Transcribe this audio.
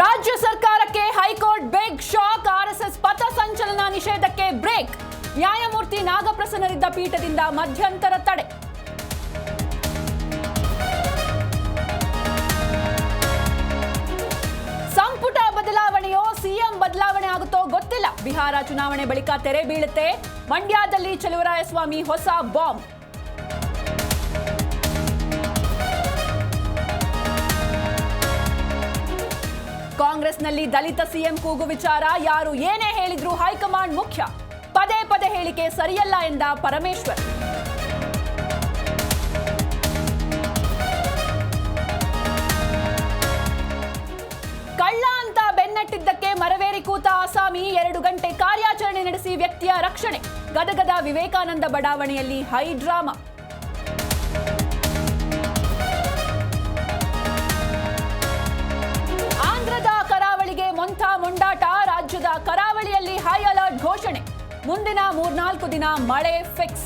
ರಾಜ್ಯ ಸರ್ಕಾರಕ್ಕೆ high court big shock RSS ಪಥ ಸಂಚಲನ ನಿಷೇಧಕ್ಕೆ ಬ್ರೇಕ್ ನ್ಯಾಯಮೂರ್ತಿ ನಾಗಪ್ರಸನ್ನರಿದ್ದ ಪೀಠದಿಂದ ಮಧ್ಯಂತರ ತಡೆ. ಸಂಪುಟ ಬದಲಾವಣೆಯೋ ಸಿಎಂ ಬದಲಾವಣೆ ಆಗುತ್ತೋ ಗೊತ್ತಿಲ್ಲ. ಬಿಹಾರ ಚುನಾವಣೆ ಬಳಿಕ ತೆರೆ ಬೀಳುತ್ತೆ. ಮಂಡ್ಯದಲ್ಲಿ ಚಲುವರಾಯಸ್ವಾಮಿ ಹೊಸ ಬಾಂಬ್ ಕಾಂಗ್ರೆಸ್ನಲ್ಲಿ ದಲಿತ ಸಿಎಂ ಕೂಗು ವಿಚಾರ, ಯಾರು ಏನೇ ಹೇಳಿದ್ರು ಹೈಕಮಾಂಡ್ ಮುಖ್ಯ. ಪದೇ ಪದೇ ಹೇಳಿಕೆ ಸರಿಯಲ್ಲ ಎಂದ ಪರಮೇಶ್ವರ್. ಕಳ್ಳ ಅಂತ ಬೆನ್ನಟ್ಟಿದ್ದಕ್ಕೆ ಮರವೇರಿ ಕೂತ ಆಸಾಮಿ, ಎರಡು ಗಂಟೆ ಕಾರ್ಯಾಚರಣೆ ನಡೆಸಿ ವ್ಯಕ್ತಿಯ ರಕ್ಷಣೆ. ಗದಗದ ವಿವೇಕಾನಂದ ಬಡಾವಣೆಯಲ್ಲಿ ಹೈ ಡ್ರಾಮಾ. ಮುಂದಿನ ಮೂರ್ನಾಲ್ಕು ದಿನ ಮಳೆ ಫಿಕ್ಸ್